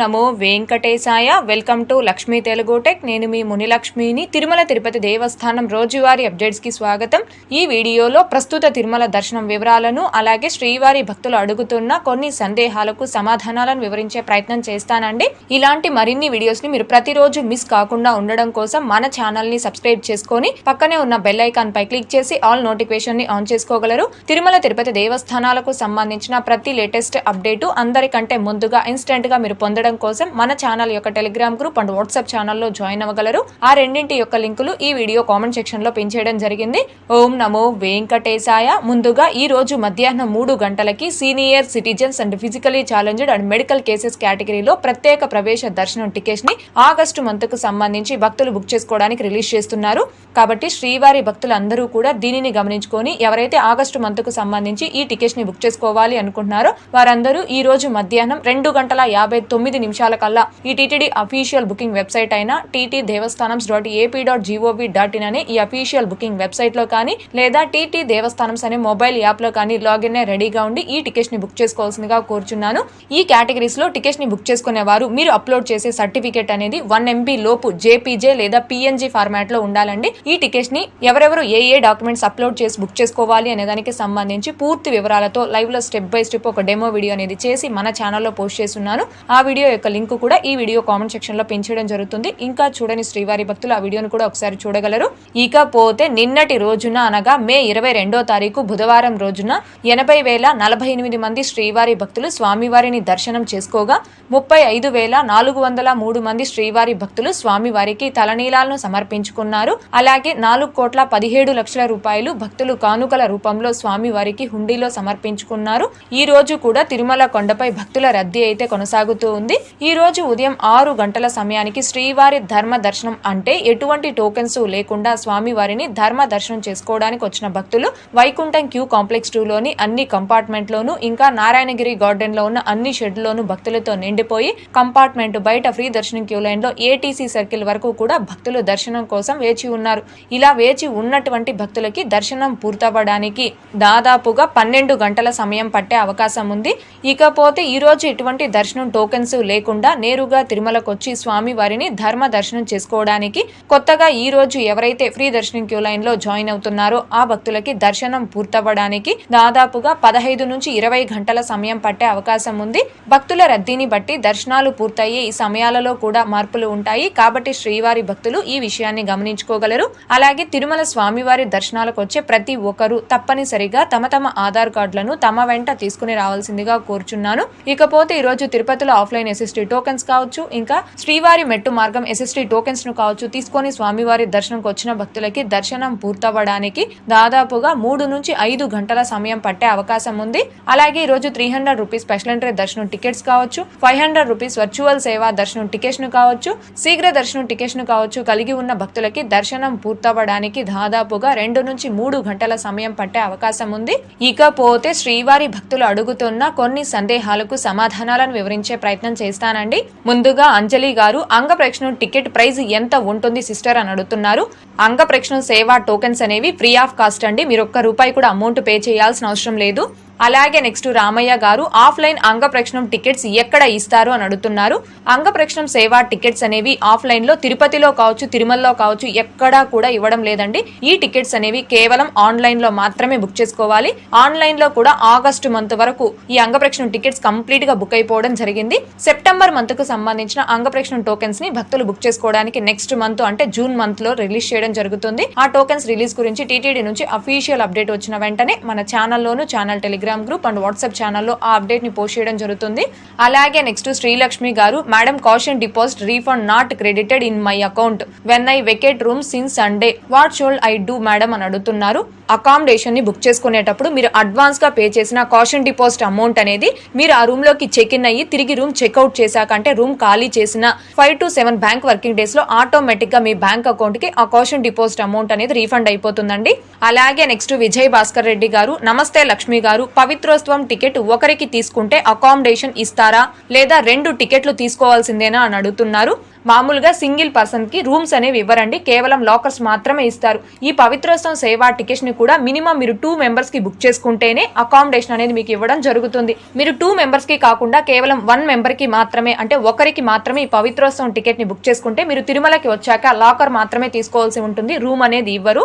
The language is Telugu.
Namo Venkatesaya. Welcome to Lakshmi Telugu tech. నేను మీ మునిలక్ష్మిని. తిరుమల తిరుపతి దేవస్థానం రోజువారీ అప్డేట్స్కి స్వాగతం. ఈ వీడియోలో ప్రస్తుత తిరుమల దర్శనం వివరాలను అలాగే శ్రీవారి భక్తులు అడుగుతున్న కొన్ని సందేహాలకు సమాధానాలను వివరించే ప్రయత్నం చేస్తానండి. ఇలాంటి మరిన్ని వీడియోస్ని మీరు ప్రతిరోజు మిస్ కాకుండా ఉండడం కోసం మన ఛానల్ని సబ్స్క్రైబ్ చేసుకొని పక్కనే ఉన్న బెల్ ఐకాన్ పై క్లిక్ చేసి ఆల్ నోటిఫికేషన్ని ఆన్ చేసుకోగలరు. తిరుమల తిరుపతి దేవస్థానాలకు సంబంధించిన ప్రతి లేటెస్ట్ అప్డేటు అందరికంటే ముందుగా ఇన్స్టెంట్గా మీరు పొందడం కోసం మన ఛానల్ యొక్క టెలిగ్రామ్ గ్రూప్ అండ్ వాట్సాప్ ఛానల్లో జాయిన్ అవ్వగలరు. ఆ రెండింటి యొక్క లింకులు ఈ వీడియో కామెంట్ సెక్షన్లో పిన్ చేయడం జరిగింది. ఓం నమో వెంకటేశాయ. ముందుగా ఈ రోజు మధ్యాహ్నం మూడు గంటలకి senior citizens and physically challenged and medical cases కేటగిరీలో ప్రత్యేక ప్రవేశ దర్శనం టికెట్స్ని ఆగస్టు మంత్కు సంబంధించి భక్తులు బుక్ చేసుకోవడానికి రిలీజ్ చేస్తున్నారు. కాబట్టి శ్రీవారి భక్తులు అందరూ కూడా దీనిని గమనించుకొని ఎవరైతే ఆగస్టు మంత్కు సంబంధించి ఈ టికెట్స్ని బుక్ చేసుకోవాలి అనుకుంటున్నారో వారందరూ ఈ రోజు మధ్యాహ్నం రెండు గంటల యాభై తొమ్మిది నిమిషాల కల్లా ఈ టీటీడీ అఫీషియల్ బుకింగ్ వెబ్సైట్ అయిన TT devasthanam dot AP dot gov dot in అనే ఈ అఫీషియల్ బుకింగ్ వెబ్సైట్లో కానీ లేదా టీటీ దేవస్థానం అనే మొబైల్ యాప్లో కానీ లాగిన్ రెడీగా ఉండి ఈ టికెట్స్ని బుక్ చేసుకోవాల్సిందిగా కోరుచున్నాను. ఈ కేటగిరీస్లో టికెట్ని బుక్ చేసుకునే వారు మీరు అప్లోడ్ చేసే సర్టిఫికేట్ అనేది వన్ ఎంబీ లోపు జేపీజే లేదా పిఎన్జీ ఫార్మాట్లో ఉండాలండి. ఈ టికెట్స్ని ఎవరెవరు ఏ ఏ డాక్యుమెంట్స్ అప్లోడ్ చేసి బుక్ చేసుకోవాలి అనే దానికి సంబంధించి పూర్తి వివరాలతో లైవ్లో స్టెప్ బై స్టెప్ ఒక డెమో వీడియో అనేది చేసి మన ఛానల్లో పోస్ట్ చేస్తున్నాను. ఆ వీడియో యొక్క లింక్ కూడా ఈ వీడియో కామెంట్ సెక్షన్లో పెంచడం జరుగుతుంది. ఇంకా చూడని శ్రీవారి భక్తులు ఆ వీడియోను కూడా ఒకసారి చూడగలరు. ఇకపోతే నిన్నటి రోజున అనగా మే ఇరవై రెండో తారీఖు బుధవారం రోజున ఎనభై వేల నలభై ఎనిమిది మంది శ్రీవారి భక్తులు స్వామివారిని దర్శనం చేసుకోగా ముప్పై ఐదు వేల నాలుగు వందల మూడు మంది శ్రీవారి భక్తులు స్వామివారికి తలనీలాలను సమర్పించుకున్నారు. అలాగే నాలుగు కోట్ల పదిహేడు లక్షల రూపాయలు భక్తులు కానుకల రూపంలో స్వామివారికి హుండీలో సమర్పించుకున్నారు. ఈ రోజు కూడా తిరుమల కొండపై భక్తుల రద్దీ అయితే కొనసాగుతూ ఉంది. ఈ రోజు ఉదయం ఆరు గంటల సమయానికి శ్రీవారి ధర్మ దర్శనం అంటే ఎటువంటి టోకెన్స్ లేకుండా స్వామివారిని ధర్మ దర్శనం చేసుకోవడానికి వచ్చిన భక్తులు వైకుంఠం క్యూ కాంప్లెక్స్ టూ లోని అన్ని కంపార్ట్మెంట్ లోను ఇంకా నారాయణగిరి గార్డెన్లో ఉన్న అన్ని షెడ్లోను భక్తులతో నిండిపోయి కంపార్ట్మెంట్ బయట ఫ్రీ దర్శనం క్యూ లైన్లో ఏటీసీ సర్కిల్ వరకు కూడా భక్తులు దర్శనం కోసం వేచి ఉన్నారు. ఇలా వేచి ఉన్నటువంటి భక్తులకి దర్శనం పూర్తవ్వడానికి దాదాపుగా పన్నెండు గంటల సమయం పట్టే అవకాశం ఉంది. ఇకపోతే ఈ రోజు ఎటువంటి దర్శనం టోకెన్స్ లేకుండా నేరుగా తిరుమలకొచ్చి స్వామి వారిని ధర్మ దర్శనం చేసుకోవడానికి కొత్తగా ఈ రోజు ఎవరైతే ఫ్రీ దర్శనం క్యూ లైన్లో జాయిన్ అవుతున్నారో ఆ భక్తులకి దర్శనం పూర్తవ్వడానికి దాదాపుగా పదహైదు నుంచి ఇరవై గంటల సమయం పట్టే అవకాశం ఉంది. భక్తుల రద్దీని బట్టి దర్శనాలు పూర్తయ్యే ఈ సమయాలలో కూడా మార్పులు ఉంటాయి. కాబట్టి శ్రీవారి భక్తులు ఈ విషయాన్ని గమనించుకోగలరు. అలాగే తిరుమల స్వామివారి దర్శనాలకు వచ్చే ప్రతి ఒక్కరూ తప్పనిసరిగా తమ తమ ఆధార్ కార్డులను తమ వెంట తీసుకుని రావాల్సిందిగా కోరుచున్నాను. ఇకపోతే ఈ రోజు తిరుపతిలో ఆఫ్లైన్ ఎస్ఎస్టీ టోకెన్స్ కావచ్చు ఇంకా శ్రీవారి మెట్టు మార్గం ఎస్ఎస్టీ టోకెన్స్ను కావచ్చు తీసుకొని స్వామివారి దర్శనంకు వచ్చిన భక్తులకి దర్శనం పూర్తవ్వడానికి దాదాపుగా మూడు నుంచి ఐదు గంటల సమయం పట్టే అవకాశం ఉంది. అలాగే ఈ రోజు three hundred rupees special entry దర్శనం టికెట్స్ కావచ్చు five hundred rupees virtual seva దర్శనం టికెట్స్ను కావచ్చు శీఘ్ర దర్శనం టికెట్స్ను కావచ్చు కలిగి ఉన్న భక్తులకి దర్శనం పూర్తవ్వడానికి దాదాపుగా రెండు నుంచి మూడు గంటల సమయం పట్టే అవకాశం ఉంది. ఇకపోతే శ్రీవారి భక్తులు అడుగుతున్న కొన్ని సందేహాలకు సమాధానాలను వివరించే ప్రయత్నం చేస్తానండి. ముందుగా అంజలి గారు అంగ ప్రేక్షణం టికెట్ ప్రైస్ ఎంత ఉంటుంది సిస్టర్ అని అడుగుతున్నారు. అంగ ప్రేక్షణం సేవా టోకెన్స్ అనేవి ఫ్రీ ఆఫ్ కాస్ట్ అండి. మీరు ఒక్క రూపాయి కూడా అమౌంట్ పే చేయాల్సిన అవసరం లేదు. అలాగే నెక్స్ట్ రామయ్య గారు ఆఫ్లైన్ అంగ ప్రక్షణం టికెట్స్ ఎక్కడ ఇస్తారు? అని అడుగుతున్నారు. అంగ ప్రక్షణం సేవా టికెట్స్ అనేవి ఆఫ్లైన్లో తిరుపతిలో కావచ్చు తిరుమలలో కావచ్చు ఎక్కడా కూడా ఇవ్వడం లేదండి. ఈ టికెట్స్ అనేవి కేవలం ఆన్లైన్లో మాత్రమే బుక్ చేసుకోవాలి. ఆన్లైన్లో కూడా ఆగస్టు మంత్ వరకు ఈ అంగ ప్రక్షణం టికెట్స్ కంప్లీట్గా బుక్ అయిపోవడం జరిగింది. సెప్టెంబర్ మంత్కు సంబంధించిన అంగ ప్రక్షణం టోకెన్స్ని భక్తులు బుక్ చేసుకోవడానికి నెక్స్ట్ మంత్ అంటే జూన్ మంత్లో రిలీజ్ చేయడం జరుగుతుంది. ఆ టోకెన్స్ రిలీజ్ గురించి టీటీడీ నుంచి అఫీషియల్ అప్డేట్ వచ్చిన వెంటనే మన ఛానల్లోను channel Telegram group and WhatsApp ఛానల్లో ఆ అప్డేట్ని పోస్ట్ చేయడం జరుగుతుంది. అలాగే నెక్స్ట్ శ్రీలక్ష్మి గారు madam caution deposit refund not credited in my account when I vacate room since Sunday what shall I do madam అని అడుగుతున్నారు. అకామిడేషన్ని బుక్ చేసుకునేటప్పుడు మీరు అడ్వాన్స్గా పే చేసిన కాషన్ డిపాజిట్ అమౌంట్ అనేది మీరు ఆ రూమ్లోకి చెక్ ఇన్ అయ్యి తిరిగి రూమ్ చెక్అవుట్ చేశాక అంటే రూమ్ ఖాళీ చేసిన five to seven bank working డేస్లో ఆటోమేటిక్గా మీ బ్యాంక్ అకౌంట్కి ఆ కాషన్ డిపాజిట్ అమౌంట్ అనేది రీఫండ్ అయిపోతుందండి. అలాగే నెక్స్ట్ విజయ్ భాస్కర్ రెడ్డి గారు నమస్తే లక్ష్మి గారు పవిత్రోత్సవం టికెట్ ఒకరికి తీసుకుంటే అకామిడేషన్ ఇస్తారా లేదా రెండు టికెట్లు తీసుకోవాల్సిందేనా అని అడుగుతున్నారు. మామూలుగా సింగిల్ పర్సన్కి రూమ్స్ అనేవి ఇవ్వరండి. కేవలం లాకర్స్ మాత్రమే ఇస్తారు. ఈ పవిత్రోత్సవం సేవా టికెట్స్ని కూడా మినిమం మీరు టూ మెంబర్స్కి బుక్ చేసుకుంటేనే అకామిడేషన్ అనేది మీకు ఇవ్వడం జరుగుతుంది. మీరు టూ మెంబర్స్కి కాకుండా కేవలం వన్ మెంబర్కి మాత్రమే అంటే ఒకరికి మాత్రమే ఈ పవిత్రోత్సవం టికెట్ని బుక్ చేసుకుంటే మీరు తిరుమలకి వచ్చాక లాకర్ మాత్రమే తీసుకోవాల్సి ఉంటుంది. రూమ్ అనేది ఇవ్వరు.